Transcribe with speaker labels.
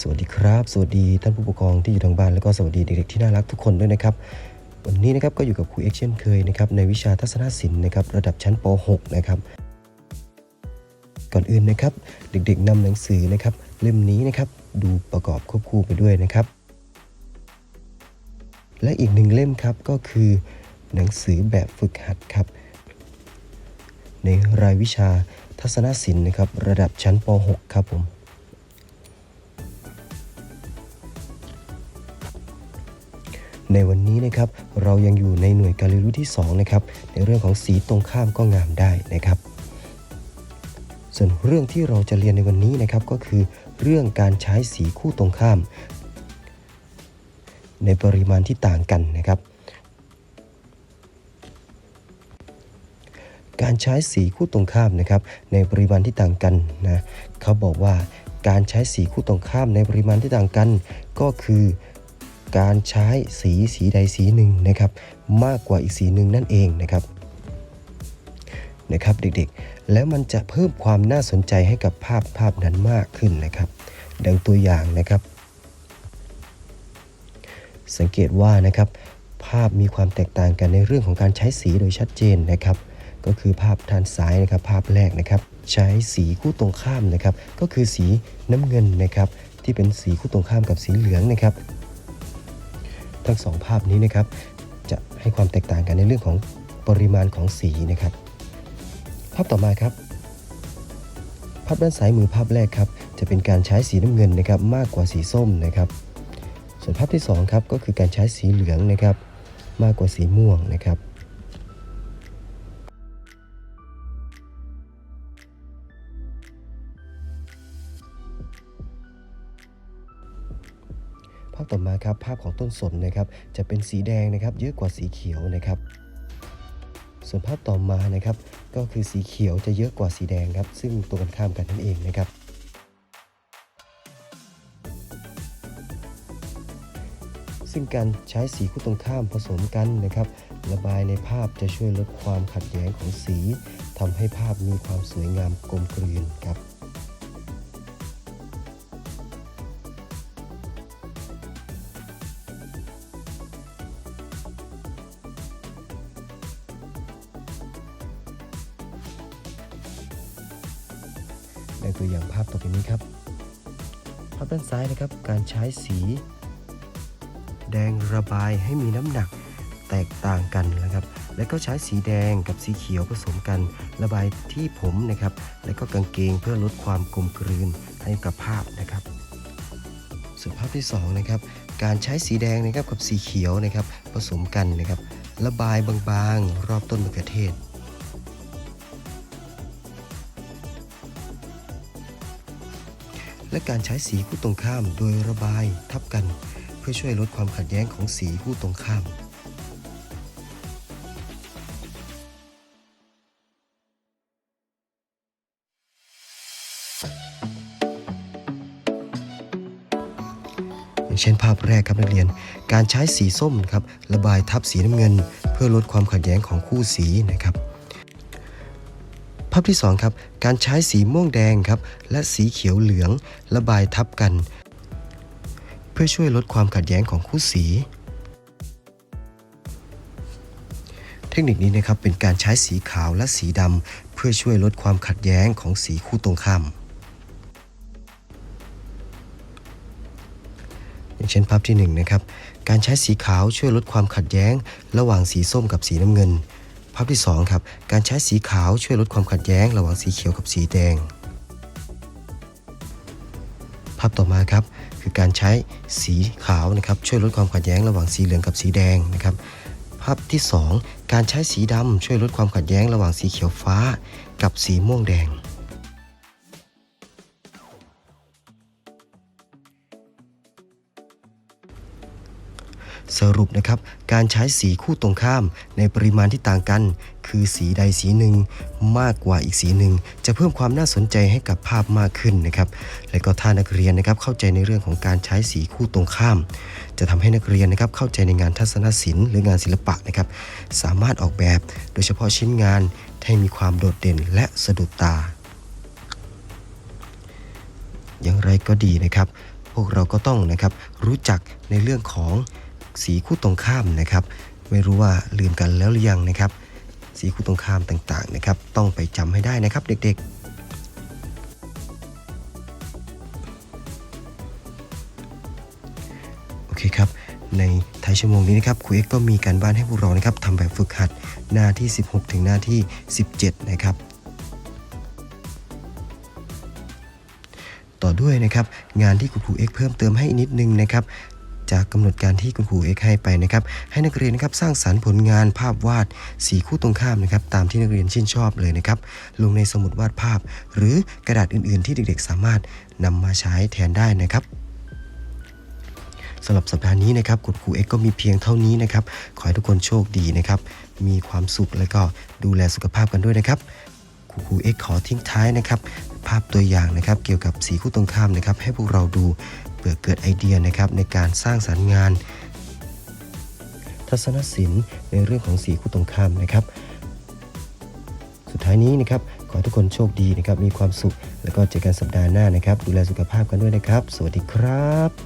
Speaker 1: สวัสดีครับ สวัสดีท่านผู้ปกครองที่อยู่ทางบ้าน แล้วก็สวัสดีเด็กๆที่น่ารักทุกคนด้วยนะครับ วันนี้นะครับก็อยู่กับครูเอกเช่นเคยนะครับในวิชาทัศนศิลป์นะครับระดับชั้นป .6 นะครับก่อนอื่นนะครับ เด็กๆนำหนังสือนะครับเล่มนี้นะครับดูประกอบควบคู่ไปด้วยนะครับ และอีกหนึ่งเล่มครับก็คือหนังสือแบบฝึกหัดครับ ในรายวิชาทัศนศิลป์นะครับระดับชั้นป .6 ครับผม ในวันนี้นะครับเรายังอยู่ในหน่วยการเรียนรู้ที่2นะครับในเรื่องของสีตรงข้ามก็งามได้นะครับ ส่วนเรื่องที่เราจะเรียนในวันนี้นะครับก็คือ เรื่องการใช้สีคู่ตรงข้าม ในปริมาณที่ต่างกันนะครับ การใช้สีคู่ตรงข้ามนะครับ ในปริมาณที่ต่างกันนะเขาบอกว่าการใช้สีคู่ตรงข้ามในปริมาณที่ต่างกัน ก็คือ การใช้สีสีใดสีหนึ่งนะครับ มากกว่าอีกสีหนึ่งนั่นเองนะครับนะครับเด็กๆ แล้วมันจะเพิ่มความน่าสนใจให้กับภาพภาพนั้นมากขึ้นนะครับ ดังตัวอย่างนะครับ สังเกตว่านะครับ ภาพมีความแตกต่างกันในเรื่องของการใช้สีโดยชัดเจนนะครับ ก็คือภาพทางซ้ายนะครับ ภาพแรกนะครับ ใช้สีคู่ตรงข้ามนะครับ ก็คือสีน้ำเงินนะครับ ที่เป็นสีคู่ตรงข้ามกับสีเหลืองนะครับ ทั้งสองภาพนี้นะครับ จะให้ความแตกต่างกันในเรื่องของปริมาณของสีนะครับ ภาพต่อมาครับ ภาพด้านซ้ายมือภาพแรกครับ จะเป็นการใช้สีน้ำเงินนะครับ มากกว่าสีส้มนะครับ ส่วนภาพที่สองครับก็คือการใช้สีเหลืองนะครับ มากกว่าสีม่วงนะครับ ภาพต่อมาครับภาพของต้นสนนะครับจะเป็นสีแดงนะครับเยอะกว่าสีเขียวนะครับส่วนภาพต่อมานะครับก็คือสีเขียวจะเยอะกว่าสีแดงครับซึ่งตรงกันข้ามกันนั่นเองนะครับซึ่งการใช้สีคู่ตรงข้ามผสมกันนะครับ ระบายในภาพจะช่วยลดความขัดแย้งของสีทำให้ภาพมีความสวยงามกลมกลืนครับ ในตัวอย่างภาพต่อไปนี้ครับ ภาพด้านซ้ายนะครับ การใช้สี แดงระบายให้มีน้ำหนักแตกต่างกันนะครับ และก็ใช้สีแดงกับสีเขียวผสมกัน ระบายที่ผมนะครับ และก็กางเกงเพื่อลดความกลมกลืนให้กับภาพนะครับส่วนภาพที่สองนะครับ การใช้สีแดงนะครับกับสีเขียวนะครับ ผสมกันนะครับ ระบายบางๆ รอบต้นมะเขือเทศ และการใช้สีคู่ตรงข้ามโดยระบายทับกัน เพื่อช่วยลดความขัดแย้งของสีคู่ตรงข้าม อย่างเช่นภาพแรกครับนักเรียน การใช้สีส้มครับระบายทับสีน้ำเงิน เพื่อลดความขัดแย้งของคู่สีนะครับ ภาพที่ 2 ครับ การใช้สีม่วงแดงครับ และสีเขียวเหลืองระบายทับกัน เพื่อช่วยลดความขัดแย้งของคู่สี เทคนิคนี้นะครับเป็นการใช้สีขาวและสีดำเพื่อช่วยลดความขัดแย้งของสีคู่ตรงข้ามอย่างเช่นภาพที่1นะครับการใช้สีขาวช่วยลดความขัดแย้ง ระหว่างสีส้มกับสีน้ำเงิน ภาพที่2ครับการใช้สีขาวช่วยลดความขัดแย้ง ระหว่างสีเขียวกับสีแดง ภาพต่อมาครับคือการใช้สีขาวนะครับช่วยลดความขัดแย้งระหว่างสีเหลืองกับสีแดงนะครับภาพที่ 2 การใช้สีดำช่วยลดความขัดแย้งระหว่างสีเขียวฟ้า กับสีม่วงแดง สรุปนะครับ การใช้สีคู่ตรงข้ามในปริมาณที่ต่างกัน คือสีใดสีหนึ่งมากกว่าอีกสีหนึ่ง จะเพิ่มความน่าสนใจให้กับภาพมากขึ้นนะครับและก็ถ้านักเรียนนะครับเข้าใจในเรื่องของการใช้สีคู่ตรงข้าม จะทำให้นักเรียนนะครับเข้าใจในงานทัศนศิลป์หรืองานศิลปะนะครับสามารถออกแบบโดยเฉพาะชิ้นงานให้มีความโดดเด่นและสะดุดตา อย่างไรก็ดีนะครับ พวกเราก็ต้องนะครับรู้จักในเรื่องของ สีคู่ตรงข้ามนะครับ ไม่รู้ว่าลืมกันแล้วหรือยังนะครับ สีคู่ตรงข้ามต่างๆนะครับ ต้องไปจำให้ได้นะครับเด็กๆโอเคครับ ในท้ายชั่วโมงนี้นะครับครูเอ็กก็มีการบ้านให้พวกเรานะครับทำแบบฝึกหัดหน้าที่ 16 ถึงหน้าที่ 17 นะครับ ต่อด้วยนะครับงานที่คุณครูเอ็กเพิ่มเติมให้นิดนึงนะครับ จากกำหนดการที่คุณครูเอกให้ไปนะครับ ให้นักเรียนนะครับสร้างสรรค์ผลงานภาพวาดสีคู่ตรงข้ามนะครับ ตามที่นักเรียนชื่นชอบเลยนะครับ ลงในสมุดวาดภาพ หรือกระดาษอื่น ๆ ที่เด็ก ๆ สามารถนำมาใช้แทนได้นะครับสำหรับสัปดาห์นี้นะครับคุณครูเอ็กก็มีเพียงเท่านี้นะครับ ขอให้ทุกคนโชคดีนะครับ มีความสุขและก็ดูแลสุขภาพกันด้วยนะครับครูครูเอ็กขอทิ้งท้ายนะครับ ภาพตัวอย่างนะครับ เกี่ยวกับสีคู่ตรงข้ามนะครับ ให้พวกเราดู เพื่อเกิดไอเดียนะครับในการสร้างสรรค์งาน ทัศนศิลป์ในเรื่องของสีคู่ตรงข้ามนะครับ สุดท้ายนี้นะครับขอทุกคนโชคดีนะครับมีความสุข แล้วก็เจอกันสัปดาห์หน้านะครับ ดูแลสุขภาพกันด้วยนะครับ สวัสดีครับ